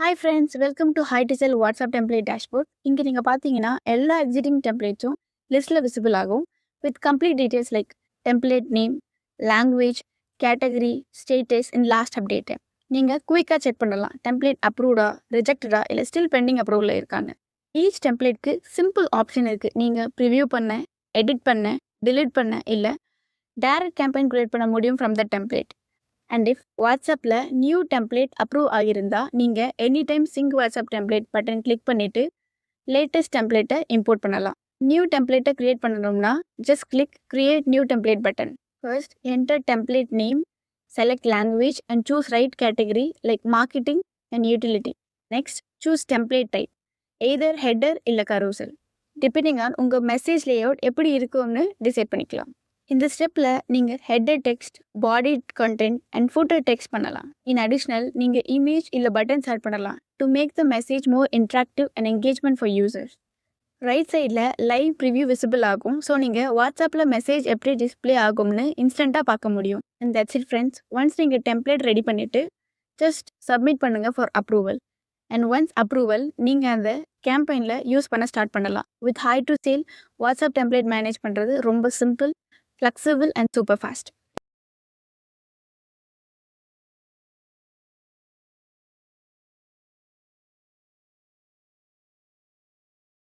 Hi friends welcome to hi decile WhatsApp template dashboard இங்கே நீங்கள் பார்த்தீங்கன்னா எல்லா எக்ஸிட்டிங் டெம்ப்ளேட்ஸும் லிஸ்ட்டில் விசிபிள் ஆகும். With complete details like template name language category status in last update நீங்கள் குயிக்காக செக் பண்ணலாம். டெம்ப்ளேட் அப்ரூவ்டா ரிஜெக்டடா இல்லை ஸ்டில் பெண்டிங் அப்ரூவலில் இருக்காங்க. ஈச் டெம்ப்ளேட்க்கு சிம்பிள் ஆப்ஷன் இருக்குது நீங்கள் ப்ரிவியூ பண்ண எடிட் பண்ண டிலீட் பண்ண இல்லை டேரக்ட் கேம்பெயின் க்ரியேட் பண்ண முடியும் from the template and if வாட்ஸ்அப்பில் நியூ டெம்ப்ளேட் அப்ரூவ் ஆகியிருந்தால் நீங்கள் any time sync WhatsApp template button click பண்ணிவிட்டு லேட்டஸ்ட் டெம்ப்ளேட்டை இம்போர்ட் பண்ணலாம். நியூ டெம்ப்ளேட்டை க்ரியேட் பண்ணணும்னா just click create new template button first enter template name select language and choose right category like marketing and utility next choose template type either header இல்லை carousel depending on உங்கள் message layout எப்படி இருக்கும்னு decide பண்ணிக்கலாம். இந்த ஸ்டெப்பில் நீங்கள் header text body content and photo text பண்ணலாம். In additional நீங்கள் இமேஜ் இல்லை பட்டன்ஸ் ஆட் பண்ணலாம். To make the message more interactive and engagement for users right சைடில் லைவ் ப்ரிவ்யூ விசிபிள் ஆகும். ஸோ நீங்கள் வாட்ஸ்அப்பில் மெசேஜ் எப்படி டிஸ்ப்ளே ஆகும்னு இன்ஸ்டண்ட்டாக பார்க்க முடியும். And that's it friends once நீங்கள் டெம்ப்ளேட் ரெடி பண்ணிவிட்டு ஜஸ்ட் சப்மிட் பண்ணுங்கள் for approval and once approval நீங்கள் அந்த கேம்பெயினில் யூஸ் பண்ண ஸ்டார்ட் பண்ணலாம். With hi to sale WhatsApp template manage பண்ணுறது ரொம்ப simple flexible and super fast.